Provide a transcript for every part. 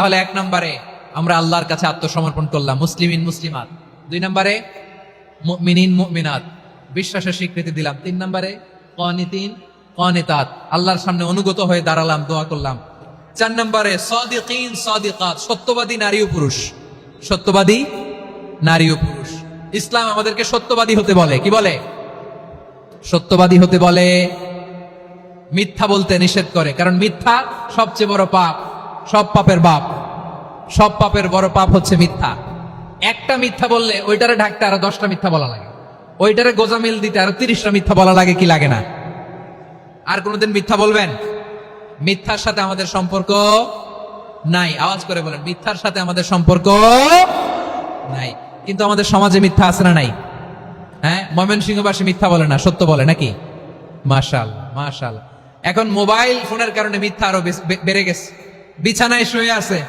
তাহলে এক নম্বরে আমরা আল্লাহর কাছে আত্মসমর্পণ করলাম, মুসলিমিন, মুসলিমাত। দুই নম্বরে মিনিন মিনাত বিশ্বাসের স্বীকৃতি দিলাম। তিন নম্বরে, কনিতিন, কনিতাত। আল্লাহর সামনে অনুগত হয়ে দাঁড়ালাম, দোয়া করলাম। চার নম্বরে, সদিকিন, সদিকাত। সত্যবাদী নারী ও পুরুষ। সত্যবাদী নারী ও পুরুষ। ইসলাম আমাদেরকে সত্যবাদী হতে বলে। কি বলে? সত্যবাদী হতে বলে, মিথ্যা বলতে নিষেধ করে। কারণ মিথ্যা সবচেয়ে বড় পাপ। সব পাপের বাপ, সব পাপের বড় পাপ হচ্ছে মিথ্যা। একটা মিথ্যা বললে ওইটারে ঢাকতে আরও দশটা মিথ্যা বলা লাগে। ওইটারে গোজামিল দিতে আরও তিরিশটা মিথ্যা বলা লাগে কি লাগে না? আর কোনোদিন মিথ্যা বলবেন? মিথ্যার সাথে আমাদের সম্পর্ক নাই। আওয়াজ করে বলেন, মিথ্যার সাথে আমাদের সম্পর্ক নাই। কিন্তু আমাদের সমাজে মিথ্যা আছে না নাই? হ্যাঁ ময়মনসিংহবাসী মিথ্যা বলে না, সত্য বলে নাকি? মাশাল মাশাল। এখন মোবাইল ফোনের কারণে মিথ্যা আরও বেড়ে গেছে। বিছানায় শুয়ে আছে।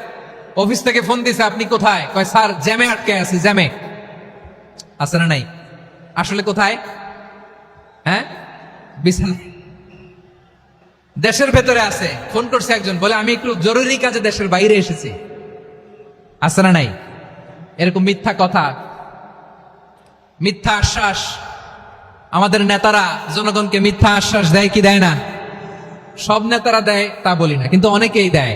অফিস থেকে ফোন দিছে, আপনি কোথায়? কয়, স্যার, জ্যামে আটকে আছে, জ্যামে। আছে না নাই? আসলে কোথায়? হ্যাঁ? বিছানা দেশের ভেতরে আছে। ফোন করছে একজন, বলে, আমি একটু জরুরি কাজে দেশের বাইরে এসেছি। আছে না নাই? এরকম মিথ্যা কথা, মিথ্যা আশ্বাস। আমাদের নেতারা, জনগণকে মিথ্যা আশ্বাস দেয় কি দেয় না? সব নেতারা দেয় তা বলি না, কিন্তু অনেকেই দেয়।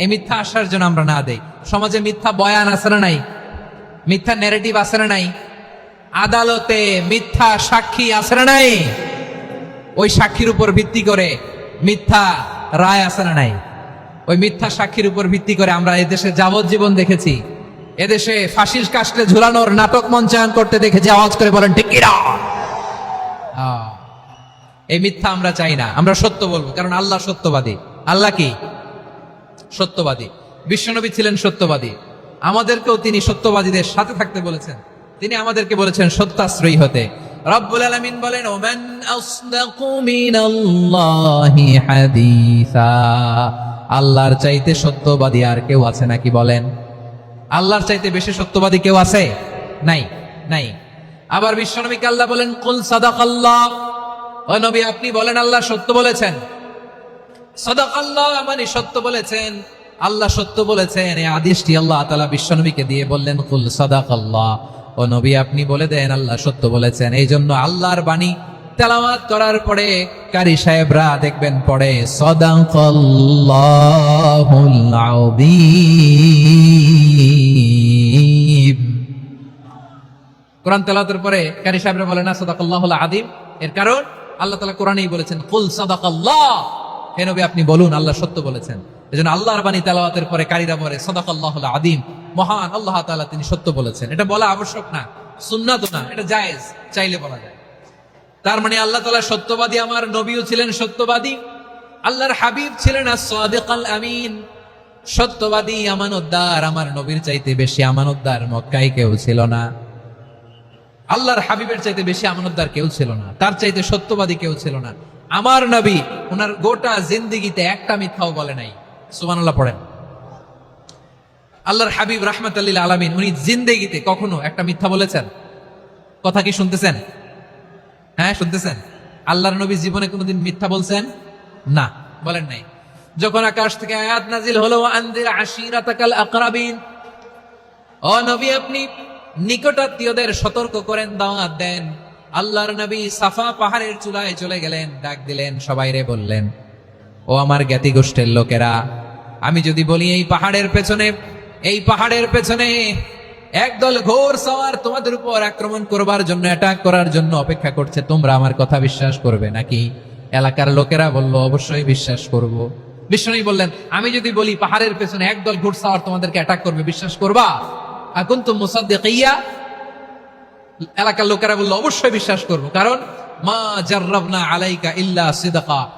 এই মিথ্যা আশ্বাস জন্য আমরা না দেই। সমাজে মিথ্যা বয়ান আছে না নাই? মিথ্যা নেগেটিভ আছে না নাই? আদালতে মিথ্যা সাক্ষী আছে না নাই? ওই সাক্ষীর উপর ভিত্তি করে মিথ্যা রায় আছে না নাই? ওই মিথ্যা সাক্ষীর উপর ভিত্তি করে আমরা এদেশে যাবজ্জীবন দেখেছি। এদেশে ফাঁসির কাস্টে ঝুলানোর নাটক মঞ্চায়ন করতে দেখেছি আওয়াজ করে বলেন? আহ, এই মিথ্যা আমরা চাই না। আমরা সত্য বলব কারণ আল্লাহ সত্যবাদী। আল্লাহ কি? সত্যবাদী। বিশ্বনবী ছিলেন সত্যবাদী। আমাদেরকেও তিনি সত্যবাদীদের সাথে থাকতে বলেছেন। তিনি আমাদেরকে বলেছেন সত্যাশ্রয়ী হতে। রব্বুল আলামিন বলেন, ওমান আসদাকু আল্লাহর চাইতে সত্যবাদী আর কেউ আছে নাকি বলেন? আল্লাহর চাইতে বেশি সত্যবাদী কেউ আছে? নাই নাই। আবার বিশ্বনবীকে আল্লাহ বলেন, কুল সাদাকাল্লাহ। ও নবী, আপনি বলেন, আল্লাহ সত্য বলেছেন। সদাকাল্লাহ মানে সত্য বলেছেন। আল্লাহ সত্য বলেছেন। আদেশটি আল্লাহ তাআলা বিশ্বনবীকে দিয়ে বললেন, কুল ও নবী, আপনি বলে দেন, আল্লাহ সত্য বলেছেন। এই জন্য আল্লাহর বাণী তেলাওয়াত করার পরে কারি সাহেবরা দেখবেন পড়ে, সদাকাল্লাহুল কোরআন তেলাওয়াতের পরে কারি সাহেবরা না এর কারণ আল্লাহ তাআলা কোরআনেই বলেছেন, কুল সাদাকাল্লাহ। হে নবী, আপনি বলুন, আল্লাহ সত্য বলেছেন। এজন্য আল্লাহর বাণী তেলাওয়াতের পরে কারিরা বলে সদাকাল্লাহুল আদিম মহান আল্লাহ তাআলা তিনি সত্য বলেছেন। এটা বলা আবশ্যক না, সুন্নাত না, এটা জায়েজ, চাইলে বলা যায়। তার মানে আল্লাহ তাআলা সত্যবাদী, আমার নবীও ছিলেন সত্যবাদী, আল্লাহর হাবিব ছিলেন সাদিকাল আমিন। সত্যবাদী, আমানতদার, আমার নবীর চাইতে বেশি আমানতদার মক্কায় কেউ ছিল না। আল্লাহর হাবিবের চাইতে বেশি আমানতদার কেউ ছিল না, তার চাইতে সত্যবাদী কেউ ছিল না। আমার নবী ওনার গোটা জিন্দিগিতে একটা মিথ্যাও বলে নাই। সুবহানাল্লাহ পড়েন। আল্লাহর হাবিব রাহমাত আলামিন, উনি জিন্দেগিতে কখনো একটা মিথ্যা বলেছেন? কথা কি শুনতেছেন? হ্যাঁ শুনতেছেন? আল্লাহর নবী জীবনে কোনোদিন মিথ্যা বলছেন? না, বলেন নাই। যখন আকাশ থেকে আয়াত নাজিল হলো আনদির আশিরাতাকাল আকরাবিন, ও নবী আপনি নিকটাত্মীয়দের সতর্ক করেন, দাওয়াত দেন। আল্লাহর নবী সাফা পাহাড়ের চূড়ায় চলে গেলেন, ডাক দিলেন, সবাই রে বললেন, ও আমার জ্ঞাতি গোষ্ঠের লোকেরা, আমি যদি বলি এই পাহাড়ের পেছনে, এই পাহাড়ের পেছনে একদল ঘোর সওয়ার তোমাদের উপর আক্রমণ করবার জন্য অ্যাটাক করার জন্য অপেক্ষা করছে, তোমরা আমার কথা বিশ্বাস করবে নাকি? এলাকার লোকেরা বলল, অবশ্যই বিশ্বাস করব। বিষ্ণু বললেন, আমি যদি বলি পাহাড়ের পেছনে একদল ঘোর সওয়ার তোমাদেরকে অ্যাটাক করবে, বিশ্বাস করবা? এখন তো মুসাদ্দিকিয়া এলাকার লোকেরা বলল, অবশ্যই বিশ্বাস করব। কারণ, মা জার্রাবনা আলাইকা ইল্লা সিদাকা।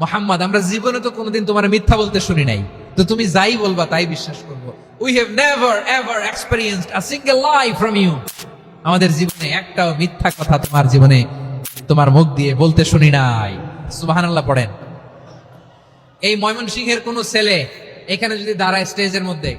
মোহাম্মদ, আমরা জীবনে তো কোনোদিন তোমার মিথ্যা বলতে শুনি নাই। তো তুমি যাই বলবা, তাই বিশ্বাস করব। We have never ever experienced a single life from you আমাদের জীবনে একটাও মিথ্যা কথা তোমার জীবনে তোমার মুখ দিয়ে বলতে শুনি নাই। সুবহানাল্লাহ পড়েন। এই ময়মনসিংহের কোন ছেলে এখানে যদি দাঁড়ায় স্টেজের মধ্যে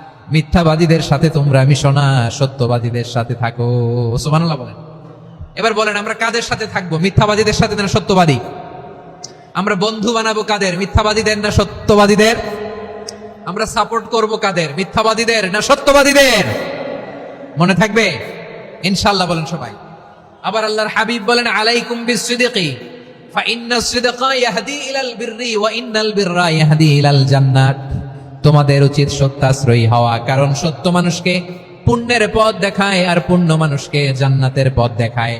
মিথ্যাবাদীদের সাথে তোমরা মিশো না, সত্যবাদীদের সাথে থাকো। সুবহানাল্লাহ বলেন। এবার বলেন, আমরা কাদের সাথে থাকব? মিথ্যাবাদীদের সাথে না সত্যবাদী? আমরা বন্ধু বানাবো কাদের? মিথ্যাবাদীদের না সত্যবাদীদের? আমরা সাপোর্ট করব কাদের? মিথ্যাবাদীদের না সত্যবাদীদের? মনে থাকবে? ইনশাল্লাহ বলেন সবাই। আবার আল্লাহর হাবিব বলেন, আলাইকুম বিসিদিকি সিদকা ইয়াহদি ইলাল বিররি ওয়া ইন্নাল বিররা ইয়াহদি ইলাল জান্নাত। তোমাদের উচিত সত্যাশ্রয়ী হওয়া, কারণ সত্য মানুষকে পুণ্যের পথ দেখায় আর পুণ্য মানুষকে জান্নাতের পথ দেখায়।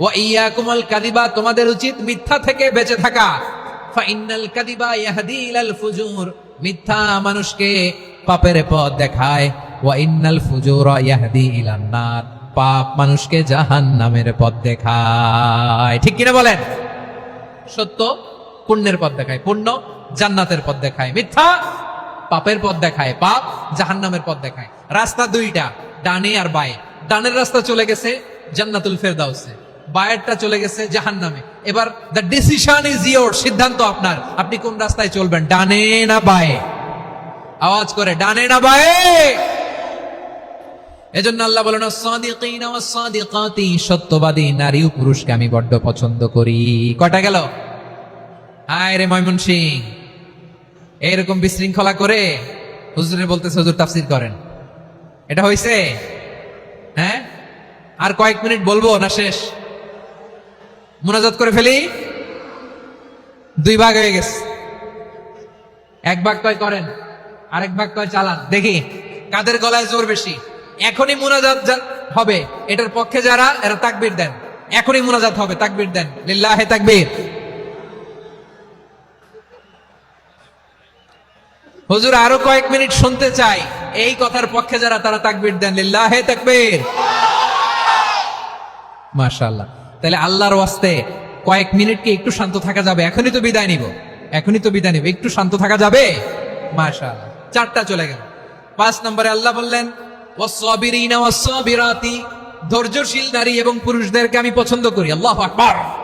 ওয়া ইয়াকুমুল কাদিবা তোমাদের উচিত মিথ্যা থেকে বেঁচে থাকা। ফাইন্নাল কাদিবা ইয়াহদি ইলাল ফুজুর, মিথ্যা মানুষকে পাপের পথ দেখায়। ওয়া ইন্নাল ফুজুরা ইয়াহদি ইলান নার, পাপ মানুষকে জাহান্নামের পথ দেখায়। ঠিক কিনা বলেন? সত্য পুণ্যের পথ দেখায়, পুণ্য জান্নাতের পথ দেখায়, মিথ্যা পাপের পথ দেখায়, পাপ জাহান্নামের পথ দেখায়। রাস্তা দুইটা, ডানে আর বায়ে। ডানের রাস্তা চলে গেছে জান্নাতুল ফেরদাউসে, বায়েরটা চলে গেছে জাহান্নামে। এবার দ্য ডিসিশন ইজ ইয়োর সিদ্ধান্ত আপনার। আপনি কোন রাস্তায় চলবেন, ডানে না বায়ে? আওয়াজ করে, ডানে না বায়ে? এজন্য আল্লাহ বলেন সাদিকাতি সত্যবাদী নারী ও পুরুষকে আমি বড্ড পছন্দ করি। কটা গেল? আয় রে ময়মন সিং এরকম বিশৃঙ্খলা করে হুজুরে বলতেছে, হুজুর, তাফসির করেন। এটা হয়েছে হ্যাঁ? আর কয়েক মিনিট বলব, না শেষ? মোনাজাত করে ফেলি? দুই ভাগ হয়ে গেছে। এক ভাগ কয় করেন, আরেক ভাগ কয় চালান। দেখি, কাদের গলায় জোর বেশি? এখনই মোনাজাত হবে। এটার পক্ষে যারা, এরা তাকবির দেন। এখনই মোনাজাত হবে, তাকবির দেন। লিল্লাহে তাকবীর। হুজুর আরও কয়েক মিনিট শুনতে চাই। এই কথার পক্ষে যারা, তারা তাকবির দেন। লিল্লাহে তাকবীর। মাশাআল্লাহ। তাহলে আল্লাহর ওয়াস্তে কয়েক মিনিট কি একটু শান্ত থাকা যাবে? এখনই তো বিদায় নিব। এখনই তো বিদায় নিব। একটু শান্ত থাকা যাবে? মাশাআল্লাহ। চারটা চলে গেল। পাঁচ নম্বরে আল্লাহ বললেন, ওয়াসসাবিরিনা ওয়াসসাবিরাতি। ধৈর্যশীল নারী এবং পুরুষদেরকে আমি পছন্দ করি। আল্লাহু আকবার।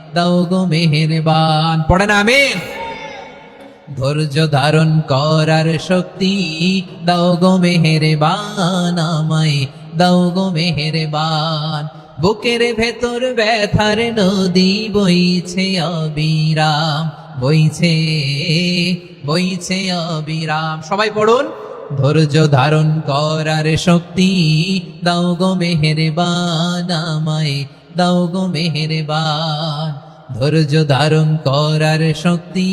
দাও মেহেরবান। পড়েন, আমিন। ধৈর্য ধারণ করার শক্তি দাও গো মেহেরবান আমায়, দাও গো মেহেরবান। বুকের ভেতর ব্যথার নদী বইছে অবিরাম, বইছে বইছে অবিরাম। সবাই পড়ুন। ধৈর্য ধারণ করার শক্তি দাও গো মেহেরবান আমায় দাও গো মেহেরবান। ধৈর্য ধারণ করার শক্তি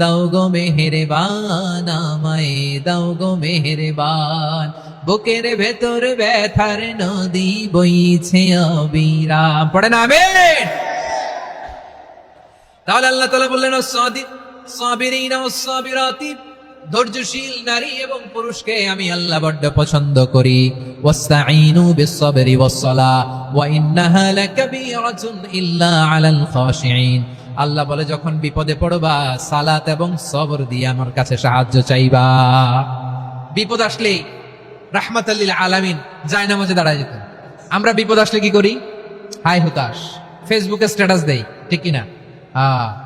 দাও গো মেহেরবান, আমায় দাও গো মেহেরবান। বুকের ভেতর ব্যথার নদী বইছে অবিরাম। পড়ে না তাহলে আল্লাহ তাআলা বললেন সাবিরিনা ওয়াসসাবিরাতি ধৈর্যশীল নারী এবং পুরুষকে আমি আল্লাহ বড্ড পছন্দ করি। ওয়াস্তাঈনু বিস-সাবরি ওয়াস-সালাহ, ওয়া ইন্নাহা লাকাবীরাতুন ইল্লা আলাল খাশিঈন। আল্লাহ বলে, যখন বিপদে পড়বা, সালাত এবং সবর দিয়ে আমার কাছে সাহায্য চাইবা। বিপদ আসলেই রাহমাতাল্লিল আলামিন যায় নামাজে দাঁড়ায় যেতেন আমরা বিপদ আসলে কি করি? হাই হুতাশ। ফেসবুকে স্ট্যাটাস দেই, ঠিক কিনা? হ্যাঁ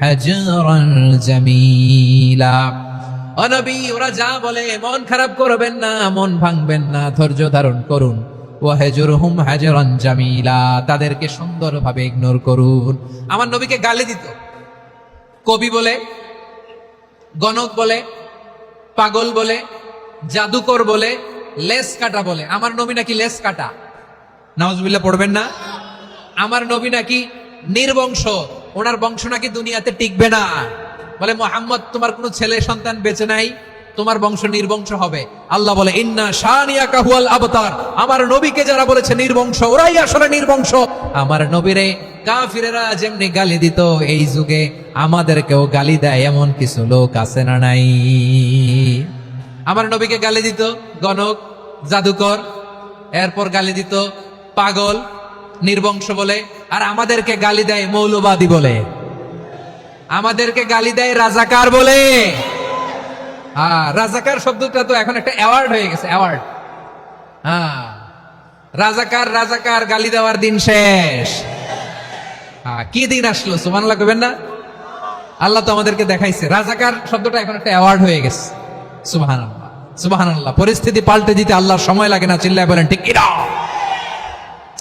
হাজরান জামিলা। ও নবী, ওরা যা বলে, মন খারাপ করবেন না, মন ভাঙবেন না, ধৈর্য ধারণ করুন। ওয়াহজুরহুম হাজরান জামিলা, তাদেরকে সুন্দরভাবে ইগনোর করুন। আমার নবীকে গালি দিত। কবি বলে, গণক বলে, পাগল বলে, জাদুকর বলে, লেস কাটা বলে। আমার নবী নাকি লেস কাটা? নাওজবিল্লা পড়বেন না? আমার নবী নাকি নির্বংশ। ওনার বংশ নাকি দুনিয়াতে টিকবে না। বলে, মোহাম্মদ, তোমার কোনো ছেলে সন্তান বেঁচে নাই, তোমার বংশ নির্বংশ হবে। আল্লাহ বলে, ইন্না শানিয়া কাহুয়াল আবতার। আমার নবীকে যারা বলেছে নির্বংশ, ওরাই আসলে নির্বংশ। আমার নবীরে কাফিরেরা যেমনি গালি দিত, এই যুগে আমাদেরকেও গালি দেয় এমন কিছু লোক আছে না নাই? আমার নবীকে গালি দিত গণক, জাদুকর, এরপর গালি দিত পাগল নির্বংশ বলে আর আমাদেরকে গালি দেয় মৌলবাদী বলে। আমাদেরকে গালি দেয় রাজাকার বলে। হ্যাঁ রাজাকার শব্দটা তো এখন একটা অ্যাওয়ার্ড হয়ে গেছে অ্যাওয়ার্ড হ্যাঁ রাজাকার রাজাকার গালি দেওয়ার দিন শেষ। হ্যাঁ, কি দিন আসলো সুমান লাগবেন না? আল্লাহ তো আমাদেরকে দেখাইছে রাজাকার শব্দটা এখন একটা অ্যাওয়ার্ড হয়ে গেছে সুবাহান আল্লাহ আল্লাহ পরিস্থিতি পাল্টে দিতে আল্লাহর সময় লাগে না চিল্লায় বলেন ঠিক কিনা?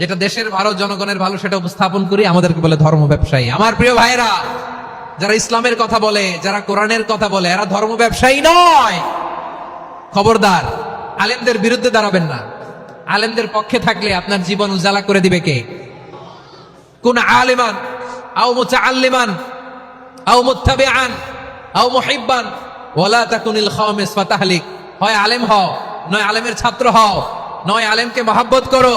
যেটা দেশের ভালো জনগণের ভালো সেটা উপস্থাপন করি, আমাদেরকে বলে ধর্ম ব্যবসায়ী। আমার প্রিয় ভাইরা যারা ইসলামের কথা বলে, যারা কোরআনের কথা বলে, এরা ধর্ম ব্যবসায়ী নয়। খবরদার, আলেমদের বিরুদ্ধে দাঁড়াবেন না। আলেমদের পক্ষে থাকলে আপনার জীবন উজালা করে দিবে কে? কোন আলেমান, আও ফাতাহলিক। হয় আলেম হও, নয় আলেমের ছাত্র হও, নয় আলেমকে মহাব্বত করো।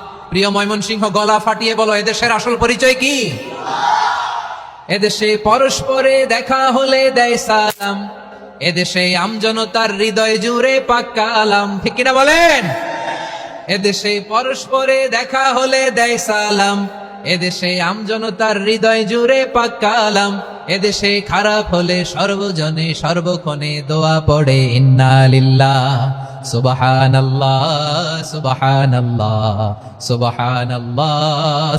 প্রিয় ময়মনসিংহ, গলা ফাটিয়ে বলো, এদেশের আসল পরিচয় কি? এদেশে পরস্পরে দেখা হলে দেয় সালাম। এদেশে আমজনতার হৃদয় জুড়ে পাক্কা আলাম। ঠিক কিনা বলেন? এদেশে পরস্পরে দেখা হলে দেয় সালাম। এদেশে আমজনতার হৃদয় জুড়ে পাক্কা আলাম এদেশে খারাপ হলে সর্বজনে সর্বক্ষণে দোয়া পড়ে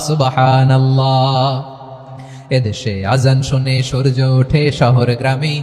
সুবহানাল্লাহ। এদেশে আজান শুনে সূর্য ওঠে শহর গ্রামে।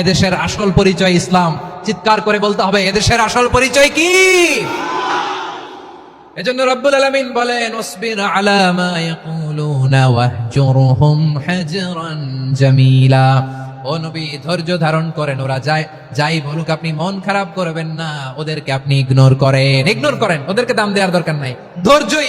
এদেশের আসল পরিচয় ইসলাম। চিৎকার করে বলতে হবে, এদেশের আসল পরিচয় কি? এজন্য রব্বুল আলামিন বলেন ও নবী, ধৈর্য ধারণ করেন, ওরা যায় যাই বলুক, আপনি মন খারাপ করবেন না, ওদেরকে আপনি ইগনোর করেন। ইগনোর করেন, ওদেরকে দাম দেওয়ার দরকার নাই। ধৈর্যই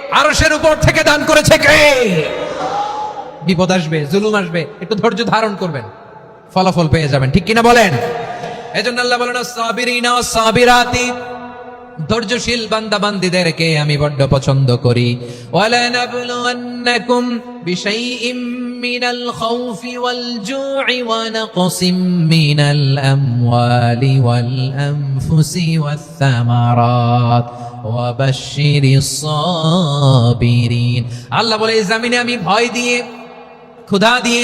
আরসের উপর থেকে দান করেছে কে? বিপদ আসবে, জুলুম আসবে, একটু ধৈর্য ধারণ করবেন, ফলাফল পেয়ে যাবেন। ঠিক কিনা বলেন? এজন্য আল্লাহ বলেন সাবিরিনা সাবিরাতি ধৈর্যশীল বান্দা বান্দিদেরকে আমি বড্ড পছন্দ করি। ওয়ালানাবলুয়ান্নাকুম বিশাইইম মিনাল খাউফি ওয়াল জু'i ওয়া নাকসিম মিনাল আমওয়ালি ওয়াল আনফুসি ওয়াস আল্লাহ বলে জমিনে আমি ভয় দিয়ে, ক্ষুধা দিয়ে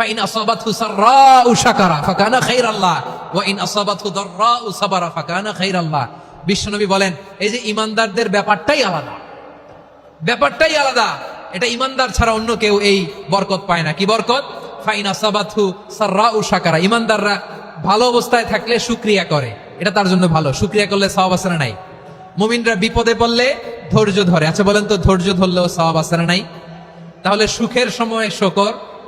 ফাইন আসাবাতহু সাররাউ শাকারা, ফাকানা খাইরাল্লাহ। ওয়া ইন আসাবাতহু দাররাউ সাবারা, ফাকানা খাইরাল্লাহ। বিশ্বনবী বলেন, এই যে ইমানদারদের ব্যাপারটাই আলাদা। ব্যাপারটাই আলাদা। এটা ইমানদার ছাড়া অন্য কেউ এই বরকত পায় না। কি বরকত? ফাইন আসাবাতহু সাররাউ শাকারা। ইমানদাররা ভালো অবস্থায় থাকলে শুকরিয়া করে। এটা তার জন্য ভালো। শুকরিয়া করলে সওয়াব আছে নাই? মুমিনরা বিপদে পড়লে ধৈর্য ধরে। আচ্ছা বলেন তো, ধৈর্য ধরলেও সওয়াব আছে নাই? তাহলে সুখের সময় শকর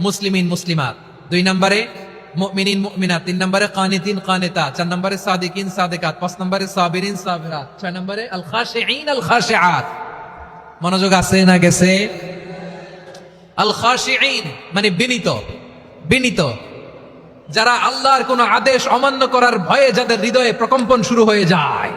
মুসলিমিন মুসলিমাত। দুই নম্বরে তিন নম্বরে চার নম্বরে পাঁচ নম্বরে সাবিরিন আল মনোযোগ আছে না গেছে? আল মানে বিনীত বিনীত। যারা আল্লাহর কোন আদেশ অমান্য করার ভয়ে যাদের হৃদয়ে প্রকম্পন শুরু হয়ে যায়।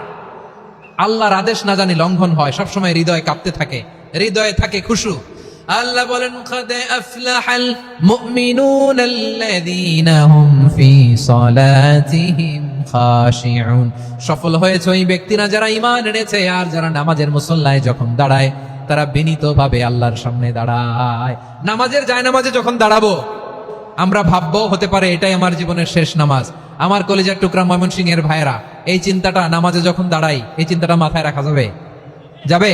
আল্লাহর আদেশ না জানি লঙ্ঘন হয়, সবসময় হৃদয়ে কাঁপতে থাকে। হৃদয়ে থাকে খুশু। আল্লাহ বলেন খাদে আফলাহাল মুমিনুন আল্লাযীনা হুম ফি সালাতিহিম খাশিউন সফল হয়েছে ওই ব্যক্তিরা যারা ঈমান এনেছে, আর যারা নামাজের মুসল্লায় যখন দাঁড়ায়, তারা বিনীতভাবে আল্লাহর সামনে দাঁড়ায়। নামাজের যায় নামাজে যখন দাঁড়াবো, আমরা ভাববো, হতে পারে এটাই আমার জীবনের শেষ নামাজ। আমার কলেজের টুকরা ময়মনসিংহের ভাইরা এই চিন্তাটা নামাজে যখন দাঁড়াই, এই চিন্তাটা মাথায় রাখা যাবে? যাবে?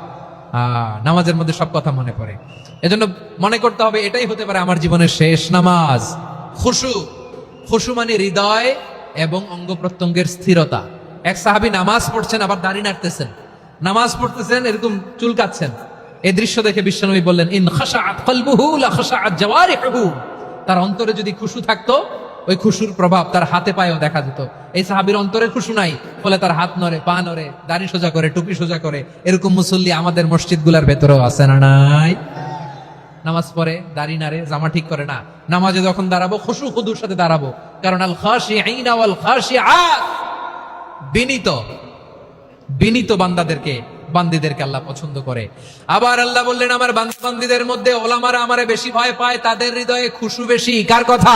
নামাজের মধ্যে সব কথা মনে পড়ে। এজন্য মনে করতে হবে, এটাই হতে পারে আমার জীবনের শেষ নামাজ। খুশু। খুশু মানে হৃদয় এবং অঙ্গ প্রত্যঙ্গের স্থিরতা। এক সাহাবি নামাজ পড়ছেন, আবার দাঁড়িয়ে নাড়তেছেন। নামাজ পড়তেছেন, এরকম চুলকাচ্ছেন এই দৃশ্য দেখে বিশ্বনবী বললেন, ইন খাশাআত জাওয়ারিহুহু। তার অন্তরে যদি খুশু থাকতো ওই খুশুর প্রভাব তার হাতে পায়েও দেখা যেত। এই সাহাবির অন্তরে খুশু নাই, ফলে তার হাত নড়ে, পা নড়ে, দাড়ি সোজা করে, টুপি সোজা করে, এরকম মুসল্লি আমাদের মসজিদগুলার ভেতরেও আছে না নাই? নামাজ পড়ে, দাড়ি নাড়ে, জামা ঠিক করে না। নামাজে যখন দাঁড়াবো, খুশু খুদুর সাথে দাঁড়াবো। কারণ আল খাশিঈনা ওয়াল খাশিআত বিনীত বিনীত বান্দাদেরকে, বান্দিদেরকে আল্লাহ পছন্দ করে। আবার আল্লাহ বললেন, আমার বান্দিদের মধ্যে ওলামারা আমারে বেশি ভয় পায়, তাদের হৃদয়ে খুশু বেশি। কার কথা?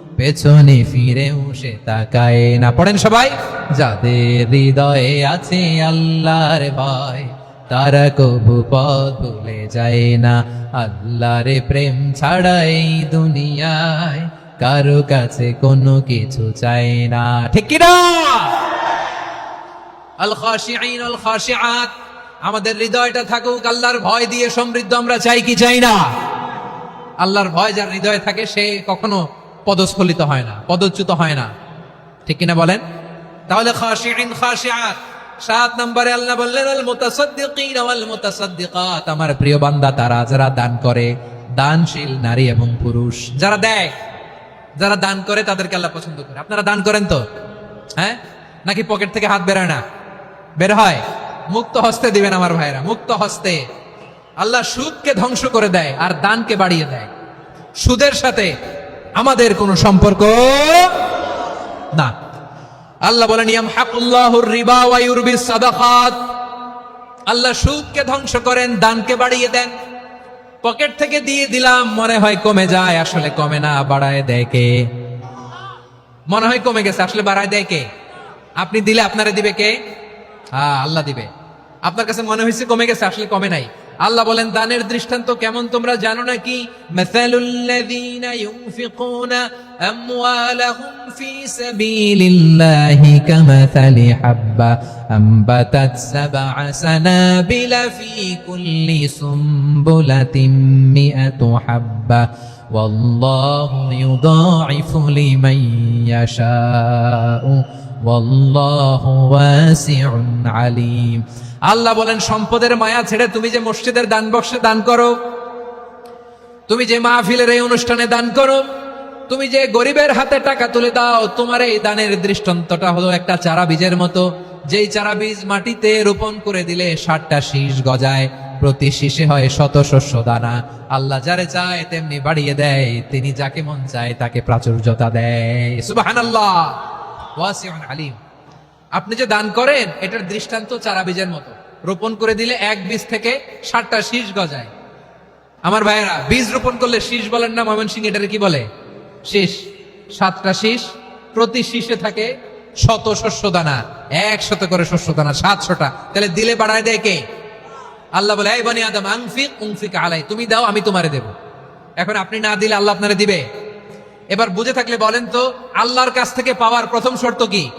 পেছনে ফিরেও সে তাকায় না। পড়েন সবাই। যাদের হৃদয়ে আছে আল্লাহর ভয়, তারা কবু পথ ভুলে যায় না। আল্লাহর প্রেম ছাড়া এই দুনিয়ায় কারও কাছে কোনো কিছু চাই না। ঠিক কিনা? আল আল আমাদের হৃদয়টা থাকুক, আল্লাহর ভয় দিয়ে সমৃদ্ধ আমরা চাই কি চাই না? আল্লাহর ভয় যার হৃদয়ে থাকে, সে কখনো পদস্খলিত হয় না, পদচ্যুত হয় না। ঠিক কিনা বলেন? তাহলে সাত নম্বরে আল্লাহ বললেন আমার প্রিয় বান্দা, তারা যারা দান করে, দানশীল নারী এবং পুরুষ, যারা দেয়, যারা দান করে, তাদেরকে আল্লাহ পছন্দ করে। আপনারা দান করেন তো? হ্যাঁ? নাকি পকেট থেকে হাত বেরোয় না? বের হয়। মুক্ত হস্তে দিবেন আমার ভাইরা, মুক্ত হস্তে। আল্লাহ সুদকে ধ্বংস করে দেয় আর দানকে বাড়িয়ে দেয়। সুদের সাথে আমাদের কোনো সম্পর্ক না। আল্লাহ বলেন ইয়ামহাকুল্লাহুর রিবা ওয়া ইউরবিস সাদাকাত। আল্লাহ সুদকে ধ্বংস করেন, দানকে বাড়িয়ে দেন। পকেট থেকে দিয়ে দিলাম, মনে হয় কমে যায়, আসলে কমে না, বাড়ায় দেয় কে? মনে হয় কমে গেছে, আসলে বাড়ায় দেয় কে? আপনি দিলে আপনারে দিবে কে? হ্যাঁ আল্লাহ দিবে। আপনার কাছে মনে হয়েছে কমে গেছে, আসলে কমে নাই। আল্লাহ বলেন দানের দৃষ্টান্ত কেমন তোমরা জানো নাকি মাসালুল্লাযীনা ইউনফিকুনা আমওয়ালাহুম ফি সাবিলিল্লাহি কামাসালি হাব্বা আম্বাতাত সাবআ সানাবিলা ফি কুল্লি সুম্বুলাতিন মিআতু হাব্বা والله يضاعف لمن يشاء والله واسع عليم আল্লাহ বলেন, সম্পদের মায়া ছেড়ে তুমি যে মসজিদের দান বক্সে দান করো, তুমি যে মাহফিলের এই অনুষ্ঠানে দান করো, তুমি যে গরিবের হাতে টাকা তুলে দাও, তোমার এই দানের দৃষ্টান্তটা হলো একটা চারা বীজের মতো। যেই চারা বীজ মাটিতে রোপণ করে দিলে ষাটটা শীষ গজায়, প্রতি শীষে হয় শত শস্য দানা। আল্লাহ যারে চায় তেমনি বাড়িয়ে দেয়, তিনি যাকে মন চায় তাকে প্রাচুর্যতা দেয়। সুবহানাল্লাহ। ওয়াসিউন আলিম। আপনি যে দান করেন, এটার দৃষ্টান্ত চারা বীজের মতো। রোপণ করে দিলে এক বীজ থেকে ষাটটা শীষ গজায়। আমার ভাইয়েরা, বীজ রোপণ করলে শীষ বলেন না ময়মন সিং এটারে কি বলে? শীষ। সাতটা শীষ, প্রতি শীষে থাকে শত শস্য দানা একশত করে শস্য দানা সাতশোটা। তাহলে দিলে বাড়ায় দেয় কে? আল্লাহ বলে, এই বনি আদম, আংফিক, উংফিক আলাই, তুমি দাও, আমি তোমারে দেব। এখন আপনি না দিলে আল্লাহ আপনারে দিবে? এবার বুঝে থাকলে বলেন তো, আল্লাহর কাছ থেকে পাওয়ার প্রথম শর্ত কি?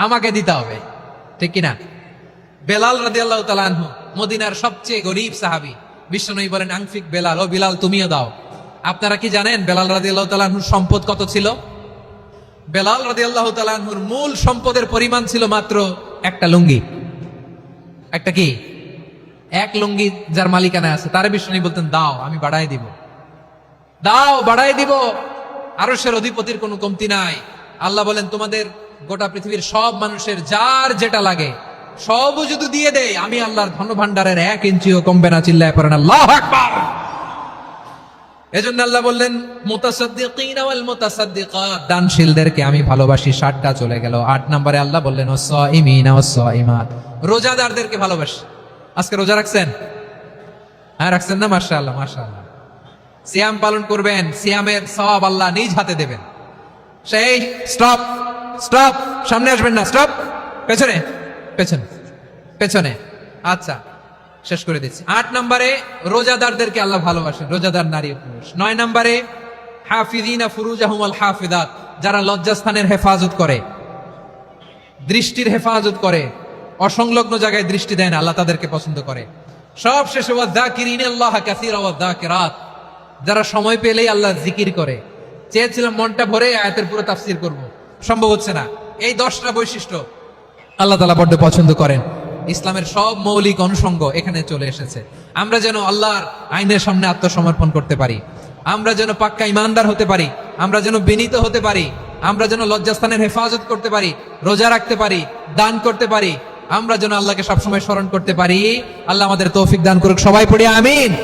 আমাকে দিতে হবে। ঠিক কিনা? বেলাল রাজি আল্লাহ মদিনার সবচেয়ে গরিব সাহাবি। বিশ্বনবী বলেন, আংফিক বেলাল, ও বিলাল, তুমিও দাও। আপনারা কি জানেন বেলাল রাজি আল্লাহ তালানহুর সম্পদ কত ছিল? বেলাল রাজি আল্লাহ মূল সম্পদের পরিমাণ ছিল মাত্র একটা লুঙ্গি। একটা কি? এক লুঙ্গি যার মালিকানা আছে। তার বিশ্বনবী বলতেন, দাও, আমি বাড়াই দিব। দাও বাড়াই দিব। আরশের অধিপতির কোনো কমতি নাই। আল্লাহ বলেন, তোমাদের গোটা পৃথিবীর সব মানুষের যার যেটা লাগে সবও যদি দিয়ে দেয়, আমি আল্লাহর ধন ভান্ডারের এক ইঞ্চিও কমবে না, চিল্লায় আকবার। এজন্য আল্লাহ বললেন দানশীলদেরকে আমি ভালোবাসি, ষাটটা চলে গেল। আট নম্বরে আল্লাহ বললেন রোজাদারদেরকে ভালোবাসি। আজকে রোজা রাখছেন? হ্যাঁ রাখছেন না? মাশাআল্লাহ মাশাআল্লাহ। সিয়াম পালন করবেন, সিয়ামের সওয়াব আল্লাহ নিজ হাতে দেবেন। সেই, স্টপ। স্টপ, সামনে আসবেন না, স্টপ। পেছনে পেছনে পেছনে। আচ্ছা শেষ করে দিচ্ছি। আট নম্বরে, রোজাদারদেরকে আল্লাহ ভালোবাসেন, রোজাদার নারী পুরুষ। নয় নম্বরে হাফিদিনা ফুরুজাহুমাল হাফিদাত, যারা লজ্জাস্থানের হেফাজত করে, দৃষ্টির হেফাজত করে, অসংলগ্ন জায়গায় দৃষ্টি দেয় না, আল্লাহ তাদেরকে পছন্দ করে। সব শেষে যারা সময় পেলেই আল্লাহ জিকির করে। চেয়েছিলাম মনটা ভরে আয়াতের পুরো তাফসির করব। সম্ভব হচ্ছে না। এই দশটা বৈশিষ্ট্য আল্লাহ তালা বড্ড পছন্দ করেন। ইসলামের সব মৌলিক অনুষঙ্গ এখানে চলে এসেছে। আমরা যেন আল্লাহর আইনের সামনে আত্মসমর্পণ করতে পারি। আমরা যেন পাক্কা ইমানদার হতে পারি। আমরা যেন বিনীত হতে পারি। আমরা যেন লজ্জাস্থানের হেফাজত করতে পারি, রোজা রাখতে পারি, দান করতে পারি। আমরা যেন আল্লাহকে সবসময় স্মরণ করতে পারি। আল্লাহ আমাদের তৌফিক দান করুক। সবাই পড়ি আমিন।